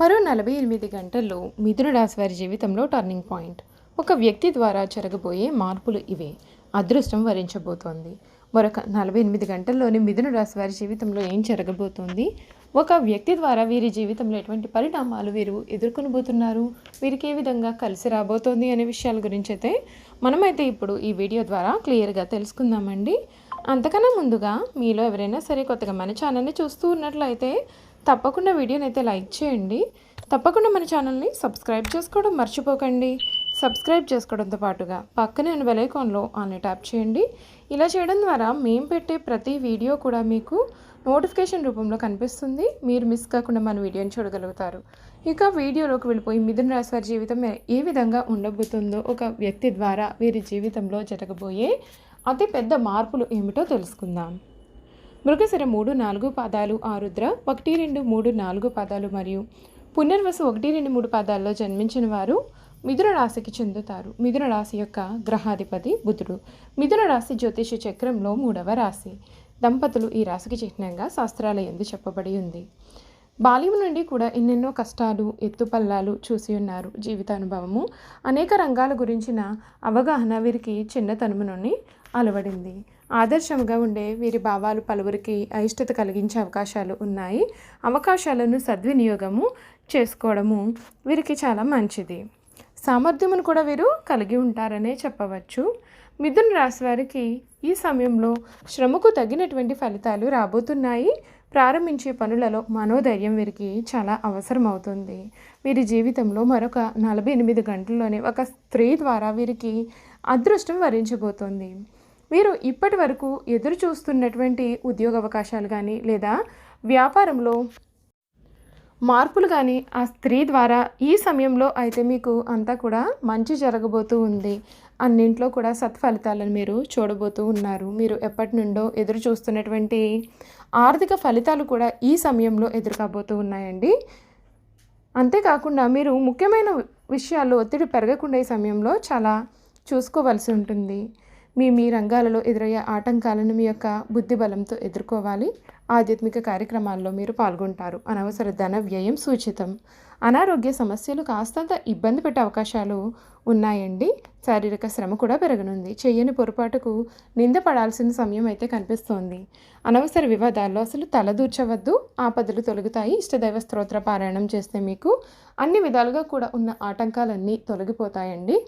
మరో నలభై ఎనిమిది గంటల్లో మిథునరాశి వారి జీవితంలో టర్నింగ్ పాయింట్ ఒక వ్యక్తి ద్వారా జరగబోయే మార్పులు ఇవే. అదృష్టం వరించబోతోంది. మరొక నలభై ఎనిమిది గంటల్లోని మిథున రాశి వారి జీవితంలో ఏం జరగబోతోంది? ఒక వ్యక్తి ద్వారా వీరి జీవితంలో ఎటువంటి పరిణామాలు వీరు ఎదుర్కొనబోతున్నారు? వీరికి ఏ విధంగా కలిసి రాబోతోంది అనే విషయాల గురించి అయితే మనమైతే ఇప్పుడు ఈ వీడియో ద్వారా క్లియర్గా తెలుసుకుందామండి. అంతకన్నా ముందుగా మీలో ఎవరైనా సరే కొత్తగా మన ఛానల్ని చూస్తూ ఉన్నట్లయితే తప్పకుండా వీడియోని అయితే లైక్ చేయండి. తప్పకుండా మన ఛానల్ని సబ్స్క్రైబ్ చేసుకోవడం మర్చిపోకండి. సబ్స్క్రైబ్ చేసుకోవడంతో పాటుగా పక్కనే ఉన్న బెలైకాన్లో ఆన్లైన్ ట్యాప్ చేయండి. ఇలా చేయడం ద్వారా మేము పెట్టే ప్రతి వీడియో కూడా మీకు నోటిఫికేషన్ రూపంలో కనిపిస్తుంది. మీరు మిస్ కాకుండా మన వీడియోని చూడగలుగుతారు. ఇక వీడియోలోకి వెళ్ళిపోయి మిథున రాశి వారి జీవితం ఏ విధంగా ఉండబోతుందో ఒక వ్యక్తి ద్వారా వీరి జీవితంలో జరగబోయే అతి పెద్ద మార్పులు ఏమిటో తెలుసుకుందాం. మృగశిర మూడు నాలుగు పాదాలు ఆరుద్ర ఒకటి రెండు మూడు నాలుగు పాదాలు మరియు పునర్వసు ఒకటి రెండు మూడు పాదాల్లో జన్మించిన వారు మిథున రాశికి చెందుతారు. మిథున రాశి యొక్క గ్రహాధిపతి బుధుడు. మిథున రాశి జ్యోతిష చక్రంలో మూడవ రాశి. దంపతులు ఈ రాశికి చిహ్నంగా శాస్త్రాల ఎందు చెప్పబడి ఉంది. బాల్యం నుండి కూడా ఎన్నెన్నో కష్టాలు ఎత్తుపల్లాలు చూసి ఉన్నారు. జీవితానుభవము అనేక రంగాల గురించిన అవగాహన వీరికి చిన్నతనము నుండి అలవడింది. ఆదర్శంగా ఉండే వీరి భావాలు పలువురికి అయిష్టత కలిగించే అవకాశాలు ఉన్నాయి. అవకాశాలను సద్వినియోగము చేసుకోవడము వీరికి చాలా మంచిది. సామర్థ్యమును కూడా వీరు కలిగి ఉంటారనే చెప్పవచ్చు. మిథున రాశి వారికి ఈ సమయంలో శ్రమకు తగినటువంటి ఫలితాలు రాబోతున్నాయి. ప్రారంభించే పనులలో మనోధైర్యం వీరికి చాలా అవసరం అవుతుంది వీరి జీవితంలో మరొక నలభై ఎనిమిది గంటల్లోనే ఒక స్త్రీ ద్వారా వీరికి అదృష్టం వరించబోతోంది. మీరు ఇప్పటి వరకు ఎదురు చూస్తున్నటువంటి ఉద్యోగ అవకాశాలు కానీ లేదా వ్యాపారంలో మార్పులు కానీ ఆ స్త్రీ ద్వారా ఈ సమయంలో అయితే మీకు అంతా కూడా మంచి జరగబోతూ ఉంది. అన్నింట్లో కూడా సత్ఫలితాలను మీరు చూడబోతూ ఉన్నారు. మీరు ఎప్పటి నుండో ఎదురు చూస్తున్నటువంటి ఆర్థిక ఫలితాలు కూడా ఈ సమయంలో ఎదురుకాబోతూ ఉన్నాయండి. అంతేకాకుండా మీరు ముఖ్యమైన విషయాల్లో ఒత్తిడి పెరగకుండా ఈ సమయంలో చాలా చూసుకోవాల్సి ఉంటుంది. మీ మీ రంగాలలో ఎదురయ్యే ఆటంకాలను మీ యొక్క బుద్ధి బలంతో ఎదుర్కోవాలి. ఆధ్యాత్మిక కార్యక్రమాల్లో మీరు పాల్గొంటారు. అనవసర ధన వ్యయం సూచితం. అనారోగ్య సమస్యలు కాస్తంత ఇబ్బంది పెట్టే అవకాశాలు ఉన్నాయండి. శారీరక శ్రమ కూడా పెరగనుంది. చేయని పొరపాటుకు నిందపడాల్సిన సమయం అయితే కనిపిస్తోంది. అనవసర వివాదాల్లో అసలు తలదూర్చవద్దు. ఆపదలు తొలగుతాయి. ఇష్టదైవ స్తోత్ర పారాయణం చేస్తే మీకు అన్ని విధాలుగా కూడా ఉన్న ఆటంకాలన్నీ తొలగిపోతాయండి.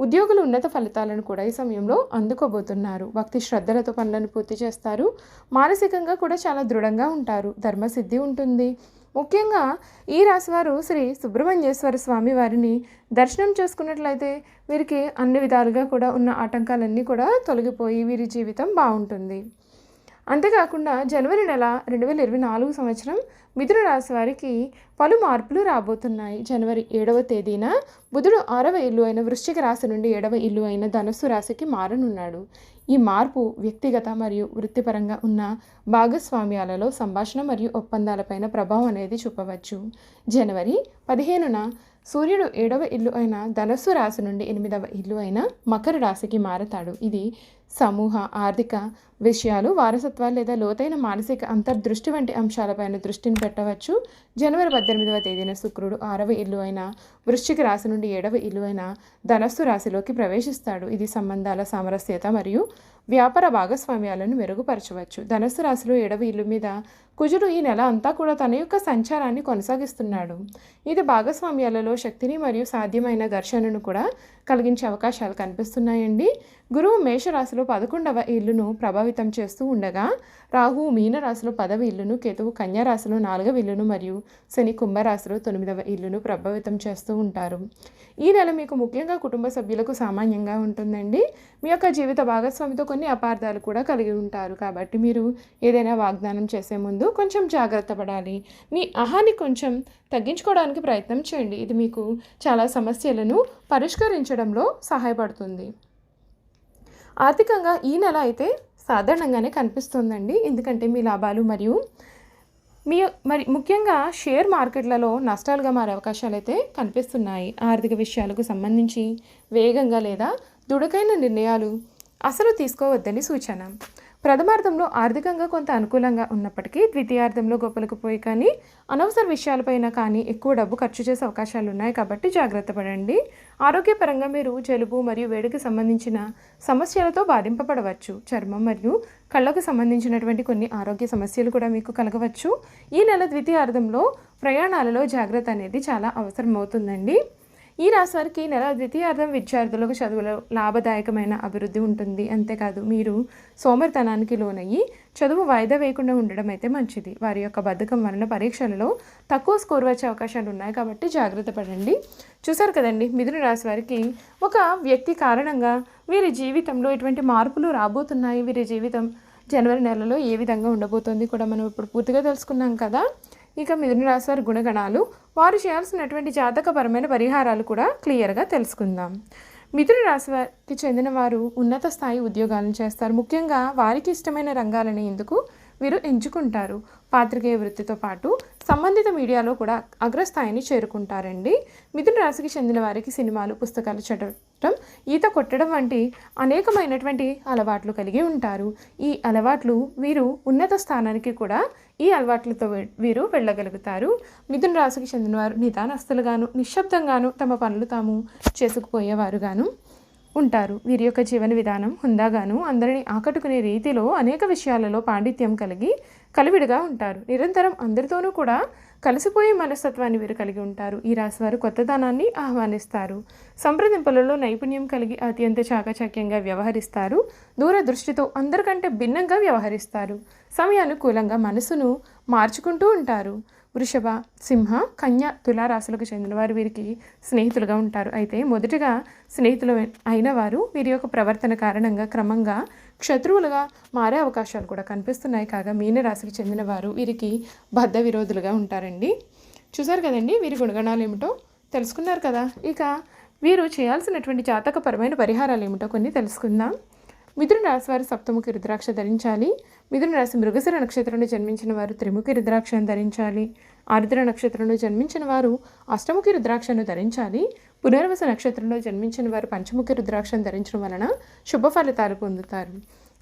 ఉద్యోగులు ఉన్నత ఫలితాలను కూడా ఈ సమయంలో అందుకోబోతున్నారు. భక్తి శ్రద్ధలతో పనులను పూర్తి చేస్తారు. మానసికంగా కూడా చాలా దృఢంగా ఉంటారు. ధర్మసిద్ధి ఉంటుంది. ముఖ్యంగా ఈ రాశివారు శ్రీ సుబ్రహ్మణ్యేశ్వర స్వామి వారిని దర్శనం చేసుకున్నట్లయితే వీరికి అన్ని విధాలుగా కూడా ఉన్న ఆటంకాలన్నీ కూడా తొలగిపోయి వీరి జీవితం బాగుంటుంది. అంతేకాకుండా జనవరి నెల రెండు వేల ఇరవై నాలుగు సంవత్సరం మిథున రాశి వారికి పలు మార్పులు రాబోతున్నాయి. జనవరి ఏడవ తేదీన బుధుడు ఆరవ ఇల్లు అయిన వృశ్చిక రాశి నుండి ఏడవ ఇల్లు అయిన ధనుస్సు రాశికి మారనున్నాడు. ఈ మార్పు వ్యక్తిగత మరియు వృత్తిపరంగా ఉన్న భాగస్వామ్యాలలో సంభాషణ మరియు ఒప్పందాలపైన ప్రభావం అనేది చూపవచ్చు. జనవరి పదిహేనున సూర్యుడు ఏడవ ఇల్లు అయిన ధనస్సు రాశి నుండి ఎనిమిదవ ఇల్లు అయిన మకర రాశికి మారతాడు. ఇది సమూహ ఆర్థిక విషయాలు వారసత్వాలు లేదా లోతైన మానసిక అంతర్దృష్టి వంటి అంశాలపైన దృష్టిని పెట్టవచ్చు. జనవరి పద్దెనిమిదవ తేదీన శుక్రుడు ఆరవ ఇల్లు అయిన వృశ్చిక రాశి నుండి ఏడవ ఇల్లు అయిన ధనస్సు రాశిలోకి ప్రవేశిస్తాడు. ఇది సంబంధాల సామరస్యత మరియు వ్యాపార భాగస్వామ్యాలను మెరుగుపరచవచ్చు. ధనస్సు రాశిలో ఏడవ ఇల్లు మీద కుజుడు ఈ నెల అంతా కూడా తన యొక్క సంచారాన్ని కొనసాగిస్తున్నాడు. ఇది భాగస్వామ్యాలలో శక్తిని మరియు సాధ్యమైన ఘర్షణను కూడా కలిగించే అవకాశాలు కనిపిస్తున్నాయండి. గురువు మేషరాశిలో పదకొండవ ఇల్లును ప్రభావితం చేస్తూ ఉండగా రాహు మీనరాశిలో పదవ ఇల్లును కేతువు కన్యారాశిలో నాలుగవ ఇల్లును మరియు శని కుంభరాశిలో తొమ్మిదవ ఇల్లును ప్రభావితం చేస్తూ ఉంటారు. ఈ నెల మీకు ముఖ్యంగా కుటుంబ సభ్యులకు సామాన్యంగా ఉంటుందండి. మీ యొక్క జీవిత భాగస్వామితో కొన్ని అపార్థాలు కూడా కలిగి ఉంటారు. కాబట్టి మీరు ఏదైనా వాగ్దానం చేసే ముందు కొంచెం జాగ్రత్త పడాలి. మీ అహాన్ని కొంచెం తగ్గించుకోవడానికి ప్రయత్నం చేయండి. ఇది మీకు చాలా సమస్యలను పరిష్కరించడంలో సహాయపడుతుంది. ఆర్థికంగా ఈ నెల అయితే సాధారణంగానే కనిపిస్తుందండి. ఎందుకంటే మీ లాభాలు మరియు మీ మరి ముఖ్యంగా షేర్ మార్కెట్లలో నష్టాలుగా మారే అవకాశాలు అయితే కనిపిస్తున్నాయి. ఆర్థిక విషయాలకు సంబంధించి వేగంగా లేదా దుడకైన నిర్ణయాలు అసలు తీసుకోవద్దని సూచన. ప్రథమార్థంలో ఆర్థికంగా కొంత అనుకూలంగా ఉన్నప్పటికీ ద్వితీయార్థంలో గొప్పలకు పోయి కానీ అనవసర విషయాలపైన కానీ ఎక్కువ డబ్బు ఖర్చు చేసే అవకాశాలు ఉన్నాయి కాబట్టి జాగ్రత్త పడండి. ఆరోగ్యపరంగా మీరు జలుబు మరియు వేడికి సంబంధించిన సమస్యలతో బాధింపబడవచ్చు. చర్మం మరియు కళ్ళకు సంబంధించినటువంటి కొన్ని ఆరోగ్య సమస్యలు కూడా మీకు కలగవచ్చు. ఈ నెల ద్వితీయార్థంలో ప్రయాణాలలో జాగ్రత్త అనేది చాలా అవసరం అవుతుందండి ఈ రాశి వారికి నెల ద్వితీయార్థం విద్యార్థులకు చదువులో లాభదాయకమైన అభివృద్ధి ఉంటుంది. అంతేకాదు మీరు సోమరితనానికి లోనయ్యి చదువు వాయిదా వేయకుండా ఉండడం అయితే మంచిది. వారి యొక్క బద్ధకం వలన పరీక్షలలో తక్కువ స్కోర్ వచ్చే అవకాశాలు ఉన్నాయి కాబట్టి జాగ్రత్త పడండి. చూసారు కదండి మిథున రాశి వారికి ఒక వ్యక్తి కారణంగా వీరి జీవితంలో ఎటువంటి మార్పులు రాబోతున్నాయి? వీరి జీవితం జనవరి నెలలో ఏ విధంగా ఉండబోతోంది కూడా మనం ఇప్పుడు పూర్తిగా తెలుసుకున్నాం కదా. ఇక మిథున రాశి వారి గుణగణాలు వారు చేయాల్సినటువంటి జాతకపరమైన పరిహారాలు కూడా క్లియర్గా తెలుసుకుందాం. మిథున రాశి వారికి చెందిన వారు ఉన్నత స్థాయి ఉద్యోగాలను చేస్తారు. ముఖ్యంగా వారికి ఇష్టమైన రంగాలని ఎందుకు వీరు ఎంచుకుంటారు? పాత్రికేయ వృత్తితో పాటు సంబంధిత మీడియాలో కూడా అగ్రస్థాయిని చేరుకుంటారండి. మిథున రాశికి చెందిన వారికి సినిమాలు పుస్తకాలు చదవటం ఈత కొట్టడం వంటి అనేకమైనటువంటి అలవాట్లు కలిగి ఉంటారు. ఈ అలవాట్లు వీరు ఉన్నత స్థానానికి కూడా ఈ అలవాట్లతో వీరు వెళ్ళగలుగుతారు. మిథున రాశికి చెందినవారు నిదానస్తులుగాను నిశ్శబ్దంగాను తమ పనులు తాము చేసుకుపోయేవారుగాను ఉంటారు. వీరి యొక్క జీవన విధానం హుందాగాను అందరినీ ఆకట్టుకునే రీతిలో అనేక విషయాలలో పాండిత్యం కలిగి కలివిడిగా ఉంటారు. నిరంతరం అందరితోనూ కూడా కలిసిపోయే మనస్తత్వాన్ని వీరు కలిగి ఉంటారు. ఈ రాశివారు కొత్తదనాన్ని ఆహ్వానిస్తారు. సంప్రదింపులలో నైపుణ్యం కలిగి అత్యంత చాకచక్యంగా వ్యవహరిస్తారు. దూరదృష్టితో అందరికంటే భిన్నంగా వ్యవహరిస్తారు. సమయానుకూలంగా మనసును మార్చుకుంటూ ఉంటారు. వృషభ సింహ కన్య తులారాశులకు చెందిన వారు వీరికి స్నేహితులుగా ఉంటారు. అయితే మొదటగా స్నేహితులు అయిన వారు వీరి యొక్క ప్రవర్తన కారణంగా క్రమంగా శత్రువులుగా మారే అవకాశాలు కూడా కనిపిస్తున్నాయి. కాగా మీనరాశికి చెందిన వారు వీరికి బద్ధ విరోధులుగా ఉంటారండి. చూసారు కదండి వీరి గుణగణాలు ఏమిటో? తెలుసుకున్నారు కదా. ఇక వీరు చేయాల్సినటువంటి జాతకపరమైన పరిహారాలు ఏమిటో కొన్ని తెలుసుకుందాం. మిథున రాశి వారు సప్తముఖి రుద్రాక్ష ధరించాలి. మిథున రాశి మృగశిర నక్షత్రంలో జన్మించిన వారు త్రిముఖి రుద్రాక్షను ధరించాలి. ఆరుద్ర నక్షత్రంలో జన్మించిన వారు అష్టముఖి రుద్రాక్షను ధరించాలి. పునర్వస నక్షత్రంలో జన్మించిన వారు పంచముఖి రుద్రాక్షను ధరించడం వలన శుభ ఫలితాలు పొందుతారు.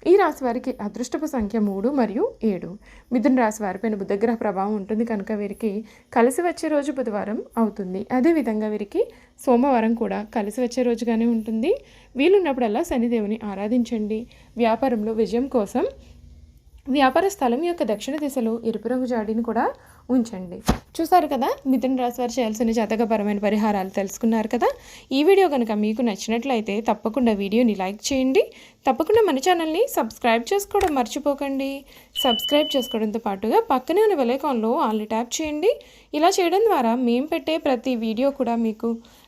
ఈ రాశి వారికి అదృష్టపు సంఖ్య మూడు మరియు ఏడు. మిథున రాశి వారిపైన బుధగ్రహ ప్రభావం ఉంటుంది కనుక వీరికి కలిసి వచ్చే రోజు బుధవారం అవుతుంది. అదేవిధంగా వీరికి సోమవారం కూడా కలిసి వచ్చే రోజుగానే ఉంటుంది. వీలున్నప్పుడల్లా శనిదేవుని ఆరాధించండి. వ్యాపారంలో విజయం కోసం వ్యాపార స్థలం యొక్క దక్షిణ దిశలో ఎరుపు రంగు జాడీని కూడా ఉంచండి. చూసారు కదా మిథున రాశి వారు చేయాల్సిన జాతకపరమైన పరిహారాలు తెలుసుకున్నారు కదా? ఈ వీడియో కనుక మీకు నచ్చినట్లయితే తప్పకుండా వీడియోని లైక్ చేయండి. తప్పకుండా మన ఛానల్ని సబ్స్క్రైబ్ చేసుకోవడం మర్చిపోకండి. సబ్స్క్రైబ్ చేసుకోవడంతో పాటుగా పక్కనే ఉన్న బెలైకాన్లో ఆల్ని ట్యాప్ చేయండి. ఇలా చేయడం ద్వారా మేము పెట్టే ప్రతి వీడియో కూడా మీకు